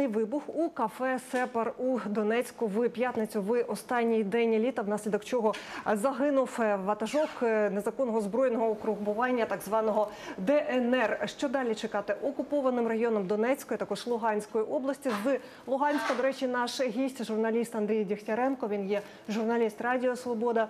Фатальний вибух у кафе Сепар у Донецьку в п'ятницю в останній день літа, внаслідок чого загинув е, ватажок е, незаконного збройного угрупування, так званого ДНР. Що далі чекати окупованим районом Донецької, також Луганської області. З Луганська, до речі, наш гість, журналіст Андрій Дігтяренко. Він є журналіст Радіо Свобода.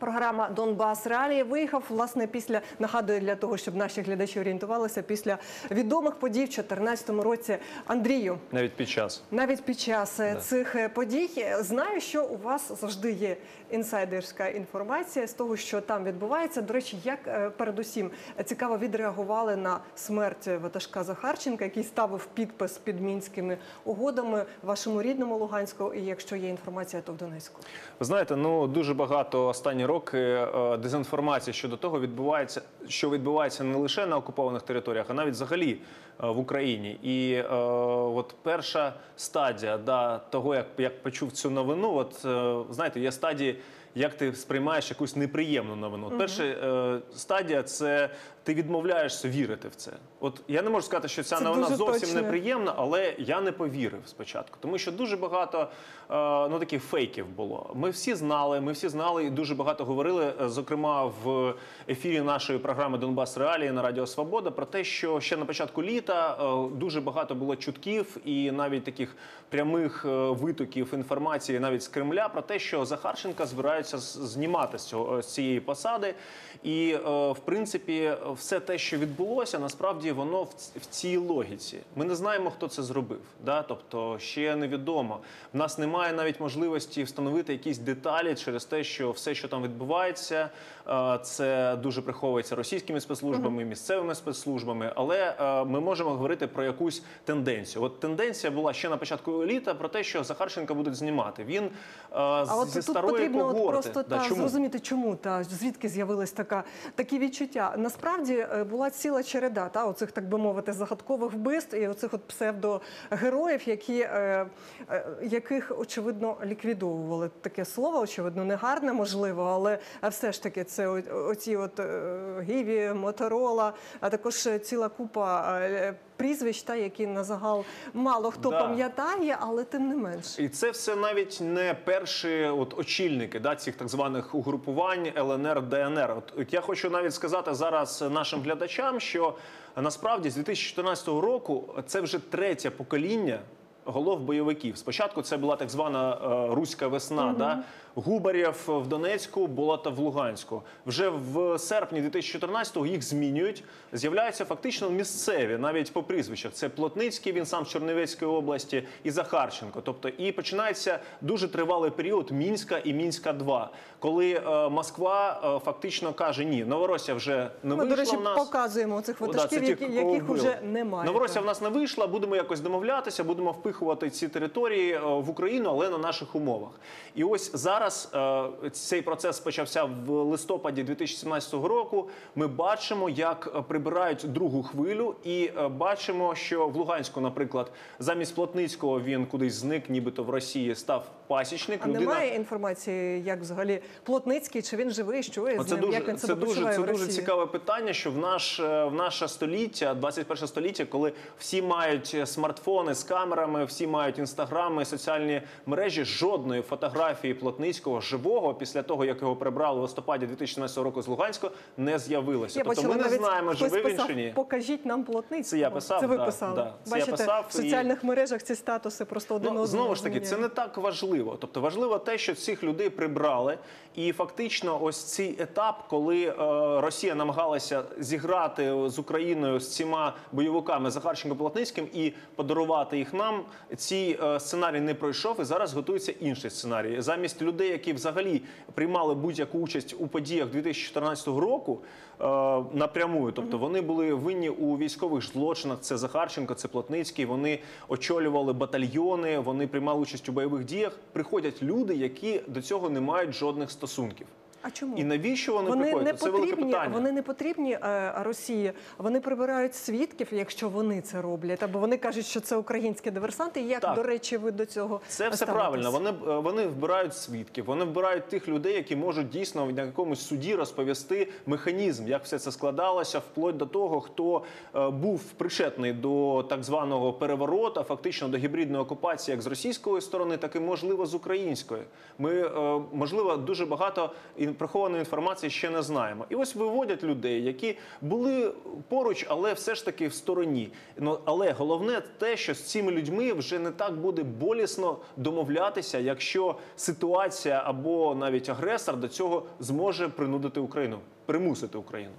Програма Донбас Реалії виїхав власне після нагадую для того, щоб наші глядачі орієнтувалися після відомих подій в 2014 році. Андрію, Навіть під час. навіть під час е, цих е, подій е, знаю, що у вас завжди є інсайдерська інформація з того, що там відбувається. До речі, як передусім цікаво відреагували на смерть ватажка Захарченка, який ставив підпис під мінськими угодами в вашому рідному Луганську. І якщо є інформація, то в Донецьку. Ви знаєте, ну дуже багато останні роки е, дезінформації щодо того відбувається, що відбувається не лише на окупованих територіях, а навіть взагалі е, в Україні. І е, от перша стадія да, того, як, як почув цю новину, от е, знаєте, є стадії. Як ти сприймаєш якусь неприємну новину? От Перша е, стадія це ти відмовляєшся вірити в це. От я не можу сказати, що ця Це новина зовсім точно. неприємна. але я не повірив спочатку, тому що дуже багато е, ну таких фейків було. Ми всі знали, ми всі знали і дуже багато говорили, е, зокрема в ефірі нашої програми Донбас Реалії на Радіо Свобода про те, що ще на початку літа е, дуже багато було чутків і навіть таких прямих витоків інформації навіть з Кремля про те, що Захарченка збираються знімати з цього з цієї посади. І в принципі, все те, що відбулося, насправді воно в, цій логіці. Ми не знаємо, хто це зробив. Да? Тобто ще невідомо. В нас немає навіть можливості встановити якісь деталі через те, що все, що там відбувається, е, це дуже приховується російськими спецслужбами, місцевими спецслужбами. Але е, ми можемо говорити про якусь тенденцію. От тенденція була ще на початку літа про те, що Захарченка будуть знімати. Він е, А зі от тут старої потрібно от просто Да, та, чому? зрозуміти, чому та звідки з'явилась така такі відчуття. Насправді е, була ціла череда та оцих, так би мовити, загадкових вбивств і оцих от псевдогероїв, які е, е, яких очевидно ліквідовували. Таке слово, очевидно, негарне, можливо, але все ж таки це оці от Гіві, Моторола, а також ціла купа. Прізвищ, та які на загал мало хто Да. пам'ятає, але тим не менше. І це все навіть не перші от очільники да, цих так званих угрупувань ЛНР, ДНР. От, от я хочу навіть сказати зараз нашим глядачам, що насправді з 2014 року це вже третє покоління. Голов бойовиків. Спочатку це була так звана е, руська весна. Да? Губарєв в Донецьку, Болота в Луганську. Вже в серпні 2014-го їх змінюють. З'являються фактично місцеві, навіть по прізвищах. Це Плотницький, він сам з Чернівецької області, і Захарченко. Тобто, і починається дуже тривалий період Мінська і Мінська 2 коли е, Москва е, фактично каже: ні, Новоросія вже не Ми, вийшла до речі, в нас. показуємо цих да, ті, які, яких вже немає. Новоросія в нас не вийшла, будемо якось домовлятися, будемо впихувати ці території е, в Україну, але на наших умовах. І ось зараз е, цей процес почався в листопаді 2017 року. Ми бачимо, як е, прибирають другу хвилю, і е, бачимо, що в Луганську, наприклад, замість Плотницького він кудись зник, нібито в Росії став пасічник. А немає інформації, як взагалі Плотницький, чи він живий, що є з ним, дуже як він це дуже це в дуже цікаве питання. Що в наш е, в наше століття, 21 століття, коли всі мають смартфони з камерами, всі мають інстаграми, соціальні мережі, жодної фотографії Плотницького живого після того, як його прибрали в листопаді 2017 року з Луганська, не з'явилося. Тобто ми не знаємо, живий він чи ні. Покажіть нам Плотницького. Це я писав, Це ви да, писали. да. Це я писав в соціальних мережах ці статуси просто один Ну, одного знову ж таки, це не так важливо. Тобто важливо те, що цих людей прибрали, і фактично, ось цей етап, коли е, Росія намагалася зіграти з Україною з цими бойовиками Захарченко Плотницьким і подарувати їх нам. Цей е, сценарій не пройшов, і зараз готується інший сценарій. Замість людей, які взагалі приймали будь-яку участь у подіях 2014 року напрямую, тобто вони були винні у військових злочинах. Це Захарченко, це Плотницький. Вони очолювали батальйони, вони приймали участь у бойових діях. Приходять люди, які до цього не мають жодних стосунків. А чому? І навіщо вони, Вони приходять? не це велике потрібні, питання. вони не потрібні е, Росії. Вони прибирають свідків, якщо вони це роблять. Або вони кажуть, що це українські диверсанти. Як, Так. до речі, ви до цього Це все ставитесь? правильно. Вони е, вони вбирають свідків, вони вбирають тих людей, які можуть дійсно на якомусь суді розповісти механізм, як все це складалося, вплоть до того, хто е, був причетний до так званого переворота, фактично до гібридної окупації, як з російської сторони, так і можливо з української. Ми е, можливо дуже багато і прихованої інформації ще не знаємо. І ось виводять людей, які були поруч, але все ж таки в стороні. Ну але головне те, що з цими людьми вже не так буде болісно домовлятися, якщо ситуація або навіть агресор до цього зможе принудити Україну, примусити Україну.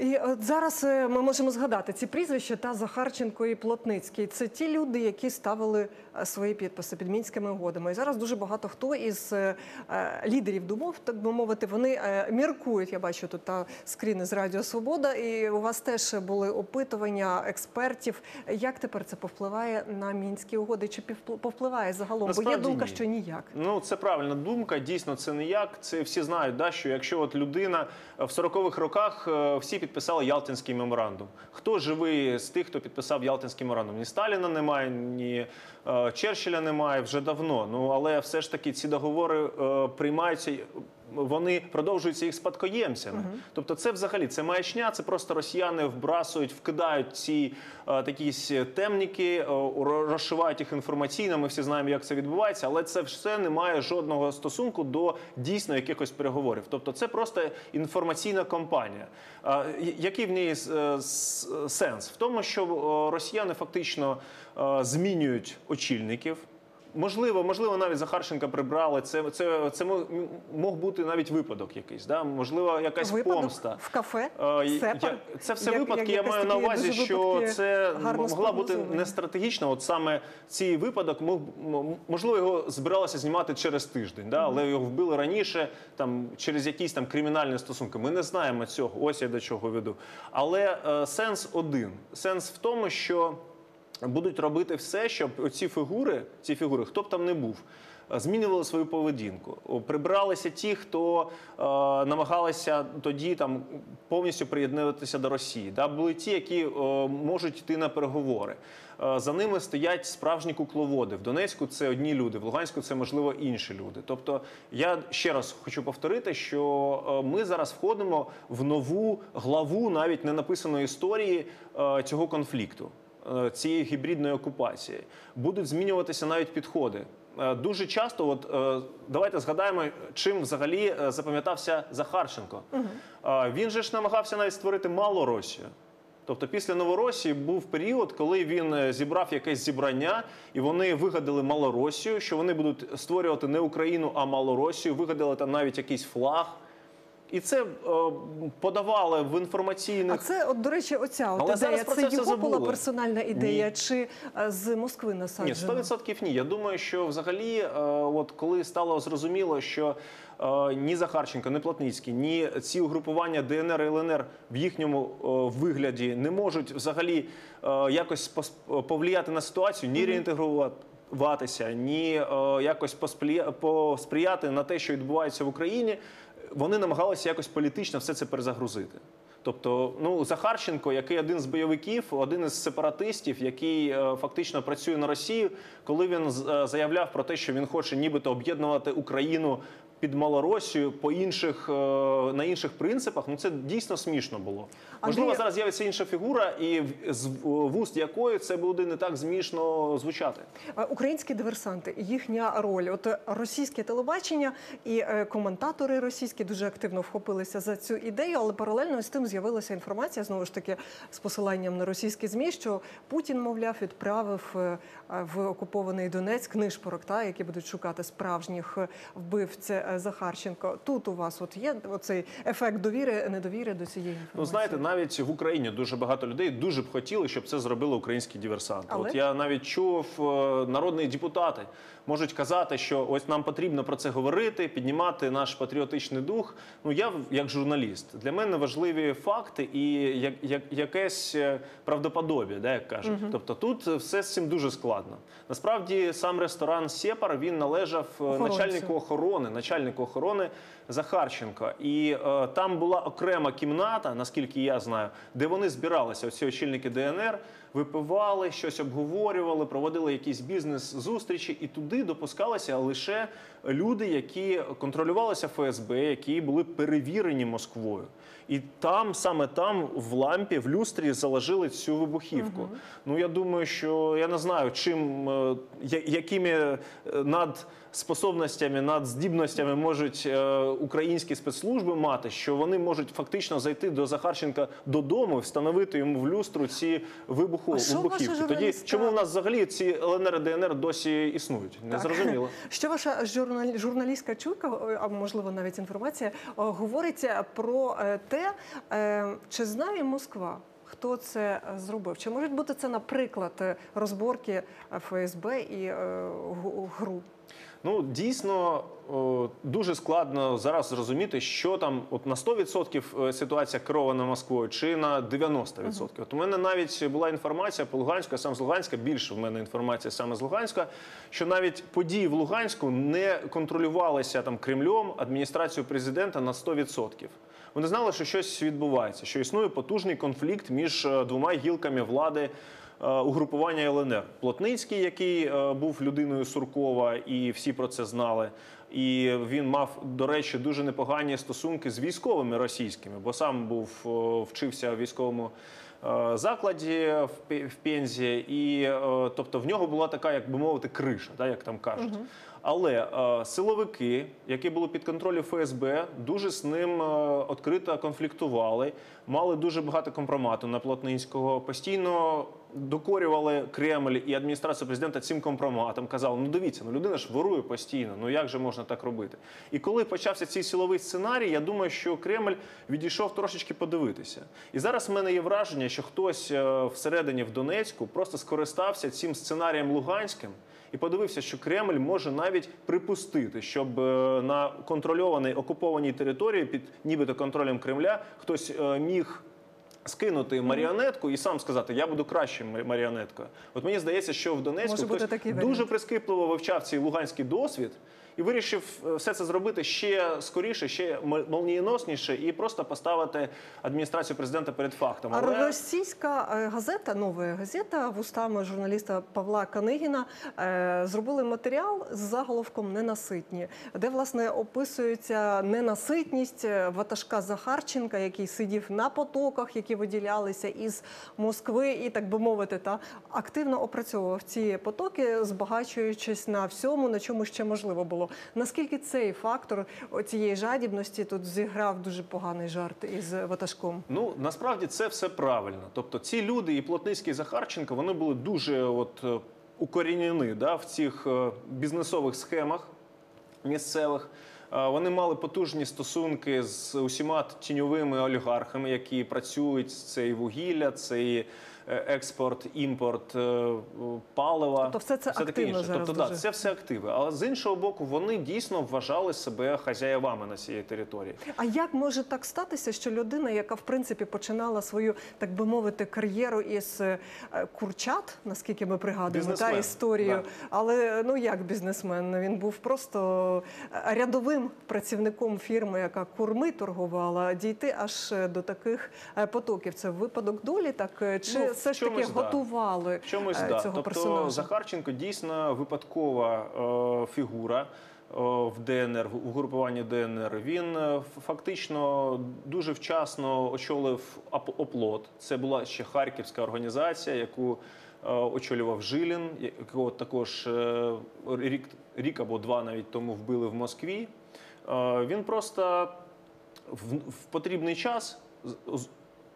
І от зараз е, ми можемо згадати ці прізвища та Захарченко і Плотницький. Це ті люди, які ставили е, свої підписи під мінськими угодами. І зараз дуже багато хто із е, лідерів думов, так би мовити, вони міркують. Я бачу тут та скріни з Радіо Свобода, і у вас теж були опитування експертів. Як тепер це повпливає на мінські угоди? Чи повпливає загалом? Бо є думка, ні. що ніяк. Ну це правильна думка. Дійсно, це ніяк. Це всі знають, да, що якщо от людина в 40-х роках всі підписали Ялтинський меморандум. Хто живий з тих, хто підписав Ялтинський меморандум? Ні Сталіна немає, ні е, Черчилля немає вже давно. Ну але все ж таки ці договори е, приймаються. Вони продовжуються їх спадкоємцями. Тобто, це взагалі це маячня. Це просто росіяни вбрасують, вкидають ці е, такі темніки, е, розшивають їх інформаційно. Ми всі знаємо, як це відбувається, але це все не має жодного стосунку до дійсно якихось переговорів. Тобто, це просто інформаційна кампанія. Е, який в неї е, сенс? В тому, що росіяни фактично е, змінюють очільників. Можливо, можливо, навіть Захарченка прибрали. Це, це, це мог бути навіть випадок якийсь. Да? Можливо, якась Випадок помста. в кафе, Е, я- Це все Як- випадки. як- Я маю на увазі, що це могла бути не стратегічна. От саме цей випадок мог можливо його збиралося знімати через тиждень, да? але його вбили раніше, там через якісь там кримінальні стосунки. Ми не знаємо цього. Ось я до чого веду. Але е, сенс один: сенс в тому, що будуть робити все, щоб оці фігури, ці фігури, хто б там не був. Змінювали свою поведінку, прибралися ті, хто е, намагалися тоді там повністю приєднуватися до Росії. Да? Були ті, які е, можуть йти на переговори. Е, за ними стоять справжні кукловоди. В Донецьку це одні люди, в Луганську це можливо інші люди. Тобто, я ще раз хочу повторити, що е, ми зараз входимо в нову главу навіть не написаної історії е, цього конфлікту цієї гібридної окупації. Будуть змінюватися навіть підходи. Е, Дуже часто, от е, давайте згадаємо, чим взагалі е, запам'ятався Захарченко. Е, Він же ж намагався навіть створити Малоросію. Тобто після Новоросії був період, коли він е, зібрав якесь зібрання, і вони вигадали Малоросію, що вони будуть створювати не Україну, а Малоросію, вигадали там навіть якийсь флаг. І це е, подавали в А це, от, до речі, оця от Але ідея. Це його була персональна ідея, Ні. чи е, з Москви Ні, 100% ні. Я думаю, що взагалі, е, от коли стало зрозуміло, що е, ні Захарченко, ні Плотницький, ні ці угрупування ДНР і ЛНР в їхньому е, вигляді не можуть взагалі е, якось повлияти на ситуацію, ні реінтегруватися, ні е, якось посприяти на те, що відбувається в Україні. Вони намагалися якось політично все це перезагрузити. Тобто, ну Захарченко, який один з бойовиків, один із сепаратистів, який е, фактично працює на Росію, коли він е, заявляв про те, що він хоче нібито об'єднувати Україну під Малоросію по інших е, на інших принципах, ну це дійсно смішно було. Можливо, зараз з'явиться інша фігура, і з вуст якої це буде не так змішно звучати. Е, Українські диверсанти, їхня роль. От е, російське телебачення і коментатори російські дуже активно вхопилися за цю ідею, але паралельно з тим з'явилася інформація знову ж таки з посиланням на російські змі, що Путін, мовляв, відправив в окупований Донецьк нишпорок, та які будуть шукати справжніх вбивць е, Захарченко. Тут у вас от є оцей ефект довіри, недовіри до цієї інформації. Ну знаєте, навіть в Україні дуже багато людей дуже б хотіли, щоб це зробили українські диверсанти. Але? От я навіть чув е, народні депутати можуть казати, що ось нам потрібно про це говорити, піднімати наш патріотичний дух. Ну я як журналіст для мене важливі факти і як, як якесь е, правдоподобі, да, як кажуть. Тобто тут все з цим дуже складно. Насправді сам ресторан Сєпар він належав е, Охоронцю. начальнику охорони, начальнику начальнику охорони Захарченко. І е, там була окрема кімната, наскільки я знаю, де вони збиралися, ці очільники ДНР, випивали, щось обговорювали, проводили якісь бізнес-зустрічі, і туди допускалися лише люди, які контролювалися ФСБ, які були перевірені Москвою. І там, саме там, в лампі, в люстрі заложили цю вибухівку. Ну я думаю, що я не знаю, чим е, я- якими е, надспособностями, надздібностями можуть е, українські спецслужби мати, що вони можуть фактично зайти до Захарченка додому, і встановити йому в люстру ці вибуху, вибухівки. Тоді чому в нас взагалі ці ЛНР і ДНР досі існують? Не зрозуміло. Що ваша журналі... журналістська чуйка, о, а можливо навіть інформація, о, говорить про е, те, е, чи знає Москва, хто це е, зробив? Чи можуть бути це, наприклад, е, розборки е, ФСБ і е, гу- ГРУ? Ну дійсно дуже складно зараз зрозуміти, що там от на 100% ситуація керована Москвою чи на 90%. От у мене навіть була інформація по Луганську, я сам з Луганська, більше в мене інформація саме з Луганська, що навіть події в Луганську не контролювалися там Кремлем, адміністрацією президента на 100%. Вони знали, що щось відбувається, що існує потужний конфлікт між е, двома гілками влади е, угрупування ЛНР. Плотницький, який е, був людиною Суркова, і всі про це знали. І він мав, до речі, дуже непогані стосунки з військовими російськими, бо сам був е, вчився в військовому е, закладі в Пе- Пензі, і е, тобто в нього була така, як би мовити, криша, да, як там кажуть. Але е, силовики, які були під контролем ФСБ, дуже з ним е, відкрито конфліктували, мали дуже багато компромату на Плотницького, постійно докорювали Кремль і адміністрацію президента цим компроматом. Казали, ну дивіться, ну людина ж ворує постійно, ну як же можна так робити? І коли почався цей силовий сценарій, я думаю, що Кремль відійшов трошечки подивитися. І зараз в мене є враження, що хтось е, всередині в Донецьку просто скористався цим сценарієм Луганським. І подивився, що Кремль може навіть припустити, щоб е, на контрольованій окупованій території під нібито контролем Кремля хтось е, міг скинути маріонетку і сам сказати, я буду кращим ма- маріонеткою. От мені здається, що в Донецьку Може бути такий дуже варіант. прискіпливо вивчав цей луганський досвід. І вирішив е, все це зробити ще скоріше, ще молнієносніше і просто поставити адміністрацію президента перед фактом. А Але російська е, газета, нова газета, вустами журналіста Павла Канигіна е, зробили матеріал з заголовком Ненаситні, де власне описується ненаситність ватажка Захарченка, який сидів на потоках, які виділялися із Москви, і так би мовити, та активно опрацьовував ці потоки, збагачуючись на всьому, на чому ще можливо було. Наскільки цей фактор цієї жадібності тут зіграв дуже поганий жарт із ватажком? Ну насправді це все правильно. Тобто, ці люди, і Плотницький і Захарченко, вони були дуже от е, укорінені да, в цих е, бізнесових схемах місцевих. Е, Вони мали потужні стосунки з усіма тіньовими олігархами, які працюють. Це і вугілля, це експорт, імпорт е, палива. Тобто все це таке активно інше. зараз Тобто, да, дуже. це все активи. Але з іншого боку, вони дійсно вважали себе хазяєвами на цій території. А як може так статися, що людина, яка в принципі починала свою, так би мовити, кар'єру із е, курчат, наскільки ми пригадуємо та історію, да. але ну як бізнесмен, він був просто е, рядовим працівником фірми, яка курми торгувала, дійти аж е, до таких е, потоків. Це випадок долі, так е, чи Ну, все ж таки да. готували В чомусь е, да. тобто персонажа? Захарченко дійсно випадкова е, фігура. е, В ДНР в угрупуванні ДНР він е, фактично дуже вчасно очолив оплот. Це була ще харківська організація, яку е, очолював Жилін, якого також е, рік, рік або два навіть тому вбили в Москві. Е, Він просто в, в потрібний час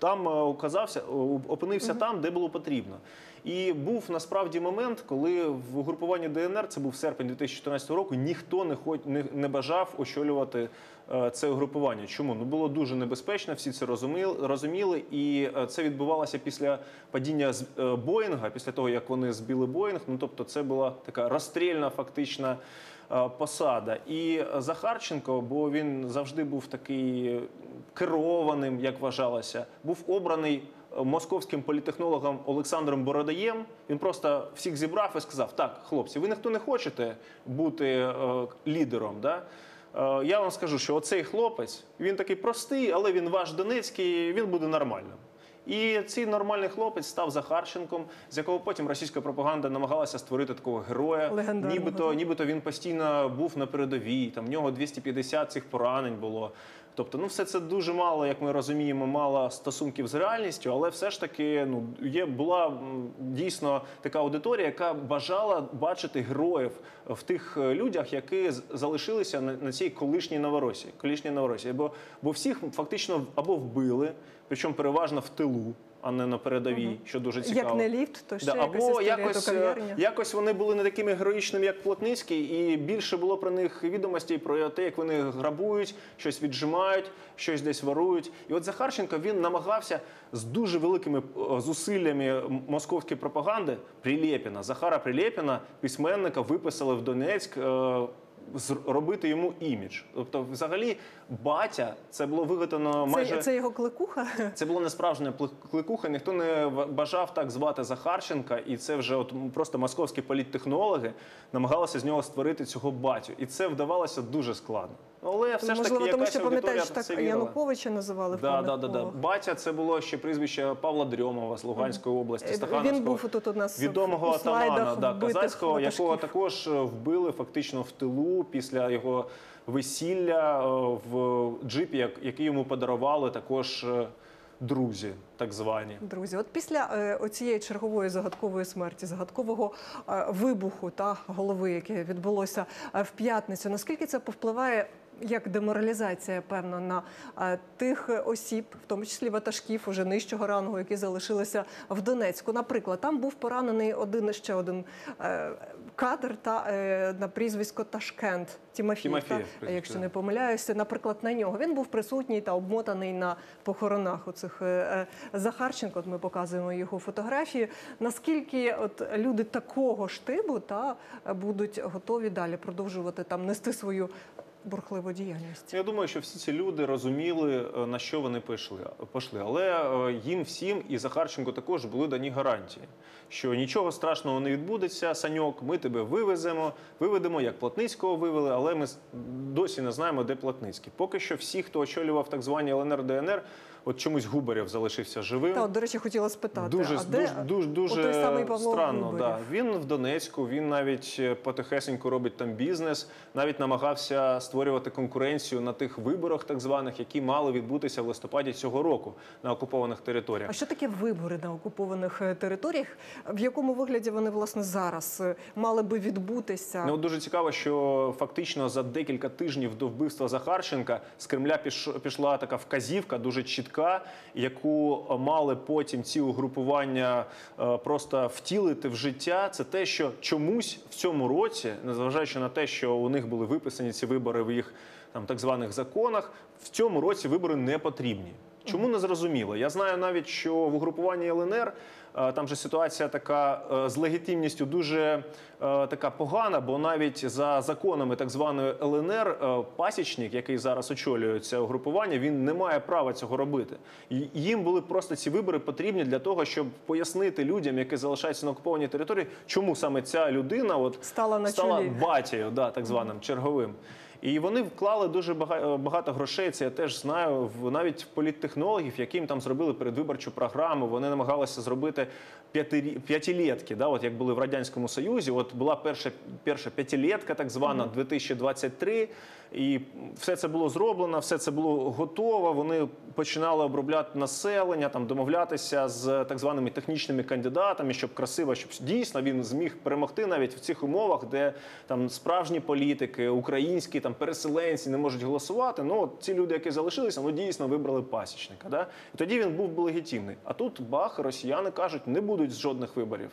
там е, оказався, о- опинився там, де було потрібно. І був насправді момент, коли в угрупуванні ДНР, це був серпень 2014 року, ніхто не хоч не, не бажав очолювати е, це угрупування. Чому? Ну було дуже небезпечно, всі це розуміли, розуміли, і е, це відбувалося після падіння з е, Боїнга, після того як вони збили Боїнг. Ну тобто, це була така розстрільна фактична е, посада. І Захарченко, бо він завжди був такий керованим, як вважалося, був обраний е, московським політехнологом Олександром Бородаєм. Він просто всіх зібрав і сказав: Так, хлопці, ви ніхто не хочете бути е, лідером. Да? Е, Я вам скажу, що оцей хлопець, він такий простий, але він ваш Донецький, він буде нормальним. І цей нормальний хлопець став Захарченком, з якого потім російська пропаганда намагалася створити такого героя. Нібито, нібито він постійно був на передовій, там в нього 250 цих поранень було. Тобто, ну все це дуже мало, як ми розуміємо, мало стосунків з реальністю, але все ж таки ну є була дійсно така аудиторія, яка бажала бачити героїв в тих е, людях, які залишилися на, на цій колишній Новоросі. Колишній Новоросі. Бо, бо всіх фактично або вбили, причому переважно в тилу, а не на передовій, що дуже цікаво. Як не ліфт, то ще Да, якась або якось, е, кав'ярня. якось вони були не такими героїчними, як Плотницький, і більше було про них відомостей про те, як вони грабують, щось віджимають, щось десь ворують. І от Захарченко він намагався з дуже великими е, зусиллями московської пропаганди Прилєпіна, Захара Прилєпіна, письменника, виписали в Донецьк. Зробити йому імідж, тобто, взагалі, батя це було виготовлено майже Це, це його кликуха. це було не справжня пли- кликуха. Ніхто не бажав так звати Захарченка, і це вже от просто московські політтехнологи намагалися з нього створити цього батю, і це вдавалося дуже складно. Але все ж таки Можливо, тому якась що аудиторія пам'ятаєш, так вірила. Януковича називали в Да, певних да, да, да. колах. Батя це було ще прізвище Павла Дрьомова з Луганської області, Е, Стахановського. Він був тут у нас відомого у слайдах атамана да, вбитих казацького, якого також е, вбили фактично в тилу після його весілля е, в джипі, як- який йому подарували також е, друзі, так звані. Друзі, от після е, оцієї чергової загадкової смерті, загадкового е, вибуху та голови, яке відбулося е, в п'ятницю, наскільки це повпливає як деморалізація, певно, на тих осіб, в тому числі ватажків уже нижчого рангу, які залишилися в Донецьку? Наприклад, там був поранений один ще один е, кадр та е, на прізвисько Ташкент Тімофій, та, якщо не помиляюся, наприклад, на нього. Він був присутній та обмотаний на похоронах у цих е, Захарченко. От ми показуємо його фотографії. Наскільки от люди такого штибу та будуть готові далі продовжувати там нести свою бурхливу діяльність? Я думаю, що всі ці люди розуміли, е, на що вони пішли, пішли. Але е, їм всім і Захарченко також були дані гарантії, що нічого страшного не відбудеться. Саньок, ми тебе вивеземо, виведемо, як Платницького вивели, але ми досі не знаємо, де Платницький. Поки що всі, хто очолював так звані ЛНР ДНР, от чомусь Губарєв залишився живим. Та от, до речі, хотіла спитати, Дуже, а де дуже, дуже, той самий Павло странно. Губарєв? Да. Він в Донецьку, він навіть е, потихесенько робить там бізнес, навіть намагався створювати конкуренцію на тих виборах, так званих, які мали відбутися в листопаді цього року на окупованих територіях. А що таке вибори на окупованих е, територіях? В якому вигляді вони власне зараз е, мали би відбутися? Ну, дуже цікаво, що фактично за декілька тижнів до вбивства Захарченка з Кремля піш- пішла така вказівка дуже чітка, яку мали потім ці угрупування е, просто втілити в життя. Це те, що чомусь в цьому році, незважаючи на те, що у них були виписані ці вибори в їх там так званих законах, в цьому році вибори не потрібні. Чому не зрозуміло? Я знаю навіть, що в угрупуванні ЛНР е, там же ситуація така е, з легітимністю дуже е, така погана, бо навіть за законами так званої ЛНР е, пасічник, який зараз очолює це угрупування, він не має права цього робити. Їм були просто ці вибори потрібні для того, щоб пояснити людям, які залишаються на окупованій території, чому саме ця людина от Стала на стала чолі. батією, да, так званим черговим. І вони вклали дуже бага- багато грошей. Це я теж знаю навіть в політтехнологів, їм там зробили передвиборчу програму. Вони намагалися зробити п'ятилетки, да, от як були в радянському союзі. От була перша перша п'ятилетка, так звана 2023, і все це було зроблено, все це було готово. Вони починали обробляти населення, там домовлятися з так званими технічними кандидатами, щоб красиво, щоб дійсно він зміг перемогти навіть в цих умовах, де там справжні політики, українські там переселенці не можуть голосувати. Ну от ці люди, які залишилися, ну дійсно вибрали пасічника. Да? І тоді він був би легітимний. А тут бах, росіяни кажуть, не будуть жодних виборів.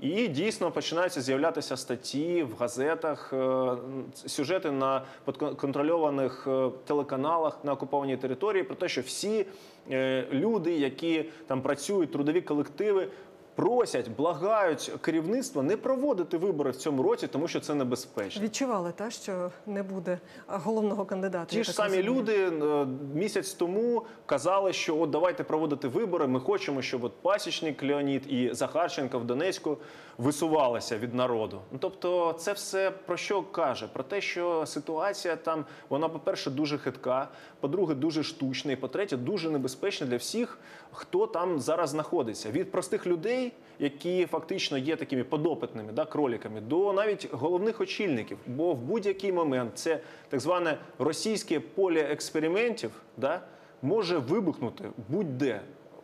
І дійсно починаються з'являтися статті в газетах, е, сюжети на підконтрольованих е, телеканалах на окупованій території про те, що всі е, люди, які там працюють, трудові колективи, просять, благають керівництво не проводити вибори в цьому році, тому що це небезпечно. Відчували та що не буде головного кандидата. Ті ж самі розумію. люди е, місяць тому казали, що от давайте проводити вибори. Ми хочемо, щоб от пасічник Леонід і Захарченко в Донецьку висувалися від народу. Ну тобто, це все про що каже? Про те, що ситуація там вона, по-перше, дуже хитка, по-друге, дуже штучна, і по-третє, дуже небезпечна для всіх, хто там зараз знаходиться. Від простих людей, які фактично є такими подопитними, да, кроліками, до навіть головних очільників. Бо в будь-який момент це так зване російське поле експериментів да, може вибухнути будь-де.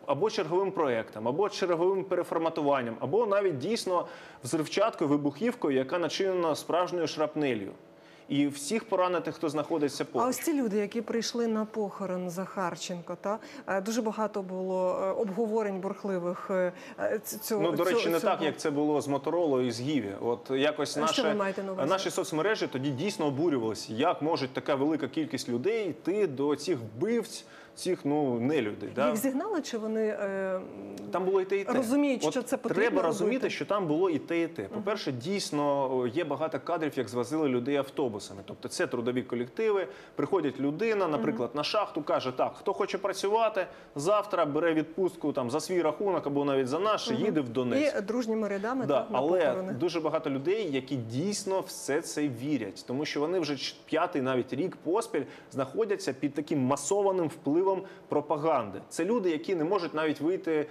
Або черговим проектом, або черговим переформатуванням, або навіть дійсно взривчаткою, вибухівкою, яка начинена справжньою шрапнелью. І всіх поранених, хто знаходиться А ось ці люди, які прийшли на похорон Захарченко, та е, дуже багато було е, обговорень бурхливих е, цього. Ну, до речі, цього- не так, як це було з Моторолою і з Гіві. От якось наше, на наші соцмережі тоді дійсно обурювалися, як може така велика кількість людей йти до цих вбивць, цих ну нелюдей. Да? їх зігнали, чи вони е, Там було і те, і те. Розуміють, От що це потрібно Треба розуміти, робити. що там було і те, і те. По-перше, дійсно є багато кадрів, як звозили людей автобусами. Тобто це трудові колективи. Приходить людина, наприклад, на шахту, каже: так, хто хоче працювати, завтра бере відпустку там за свій рахунок або навіть за наш, їде в Донецьк. і дружніми рядами Да, так, на але похорони. дуже багато людей, які дійсно все це вірять, тому що вони вже п'ятий навіть рік поспіль знаходяться під таким масованим впливом пропаганди. Це люди, які не можуть навіть вийти е,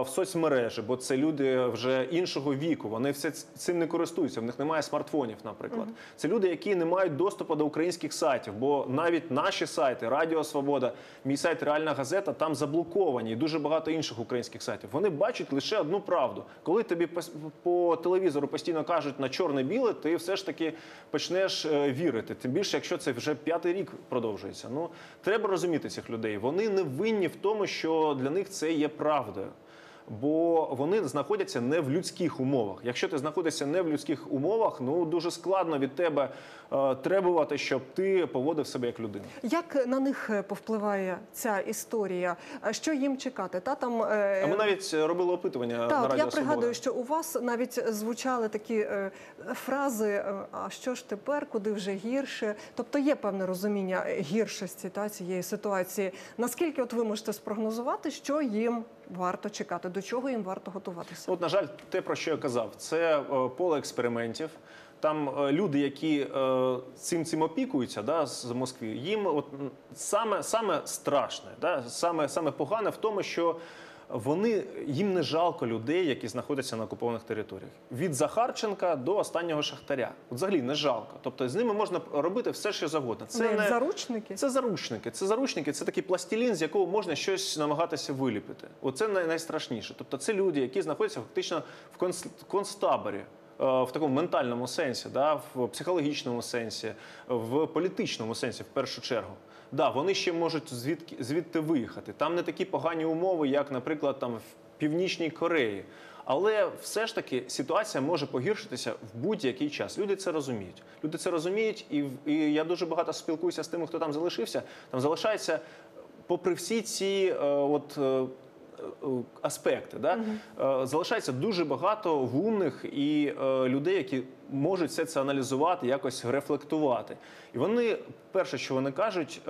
в соцмережі, бо це люди вже іншого віку. Вони все цим не користуються. В них немає смартфонів, наприклад. Це люди, які не мають доступу до українських сайтів, бо навіть наші сайти, Радіо Свобода, мій сайт Реальна газета там заблоковані і дуже багато інших українських сайтів. Вони бачать лише одну правду. Коли тобі по телевізору постійно кажуть на чорне-біле, ти все ж таки почнеш е, вірити. Тим більше, якщо це вже п'ятий рік продовжується. Ну треба розуміти цих людей. Вони не винні в тому, що для них це є правдою. Бо вони знаходяться не в людських умовах. Якщо ти знаходишся не в людських умовах, ну дуже складно від тебе е, требувати, щоб ти поводив себе як людина. Як на них е, повпливає ця історія? Що їм чекати? Та там е, А ми навіть е, робили опитування на радіо я Свобода. пригадую, що у вас навіть звучали такі е, фрази: е, а що ж тепер, куди вже гірше? Тобто є певне розуміння гіршості та цієї ситуації. Наскільки от ви можете спрогнозувати, що їм варто чекати, до чого їм варто готуватися? От, на жаль, те, про що я казав, це е, поле експериментів. Там е, люди, які е, цим цим опікуються, да, з Москви, їм от саме, саме страшне, да, саме, саме погане в тому, що вони їм не жалко людей, які знаходяться на окупованих територіях. Від Захарченка до останнього шахтаря. От взагалі не жалко. Тобто з ними можна робити все, що завгодно. Це як заручники? Це заручники. Це заручники, це такий пластилін, з якого можна щось намагатися виліпити. Оце най- найстрашніше. Тобто, це люди, які знаходяться фактично в конц- концтаборі. Е, В такому ментальному сенсі, да, в психологічному сенсі, в політичному сенсі, в першу чергу. Да, вони ще можуть звідки звідти виїхати. Там не такі погані умови, як, наприклад, там в Північній Кореї. Але все ж таки ситуація може погіршитися в будь-який час. Люди це розуміють. Люди це розуміють, і, і я дуже багато спілкуюся з тими, хто там залишився. Там залишається, попри всі ці е, от. Е, Аспекти, да? Е, залишається дуже багато вумних і е, людей, які можуть все це аналізувати, якось рефлектувати. І вони, перше, що вони кажуть,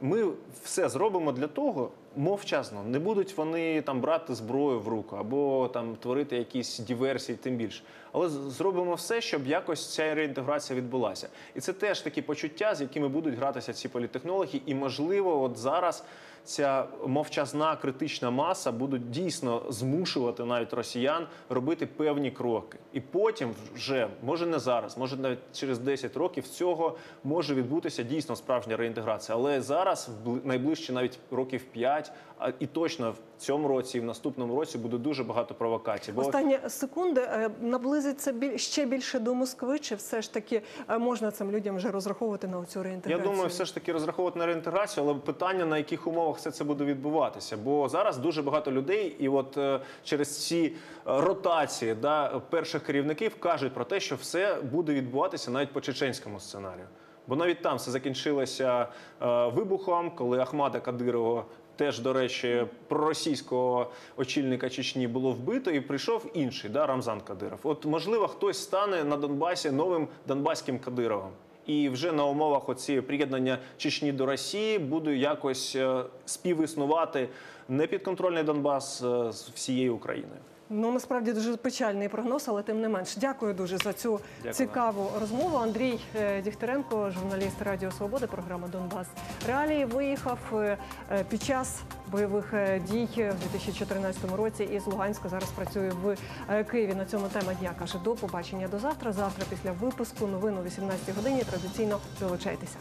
ми все зробимо для того, мовчазно. Не будуть вони там брати зброю в руку або там творити якісь диверсії, тим більше. Але зробимо все, щоб якось ця реінтеграція відбулася. І це теж такі почуття, з якими будуть гратися ці політехнологи. І можливо, от зараз ця мовчазна критична маса будуть дійсно змушувати навіть росіян робити певні кроки. І потім вже може не зараз, може навіть через 10 років цього може відбутися дійсно справжня реінтеграція. Але зараз, в найближчі навіть років 5, а і точно в цьому році і в наступному році буде дуже багато провокацій. Бо Останні секунди е, наблизиться біль- ще більше до Москви, чи все ж таки е, можна цим людям вже розраховувати на цю Я думаю, все ж таки розраховувати на реінтеграцію, але питання на яких умовах все це буде відбуватися. Бо зараз дуже багато людей, і от е, через ці е, ротації да, перших керівників кажуть про те, що все буде відбуватися навіть по чеченському сценарію. Бо навіть там все закінчилося е, вибухом, коли Ахмада Кадирова Теж, до речі, проросійського очільника Чечні було вбито, і прийшов інший, да, Рамзан Кадиров. От можливо, хтось стане на Донбасі новим донбаським Кадировим. І вже на умовах оці приєднання Чечні до Росії буде якось е, співіснувати непідконтрольний Донбас е, з всією Україною. Ну насправді дуже печальний прогноз, але тим не менш. Дякую дуже за цю Дякую. цікаву розмову. Андрій е, Дігтеренко, журналіст Радіо Свобода, програма Донбас Реалії, виїхав е, е, під час бойових дій в 2014 році із Луганська. Зараз працює в Києві. На цьому тема дня каже до побачення до завтра. Завтра після випуску новин о 18 годині традиційно долучайтеся.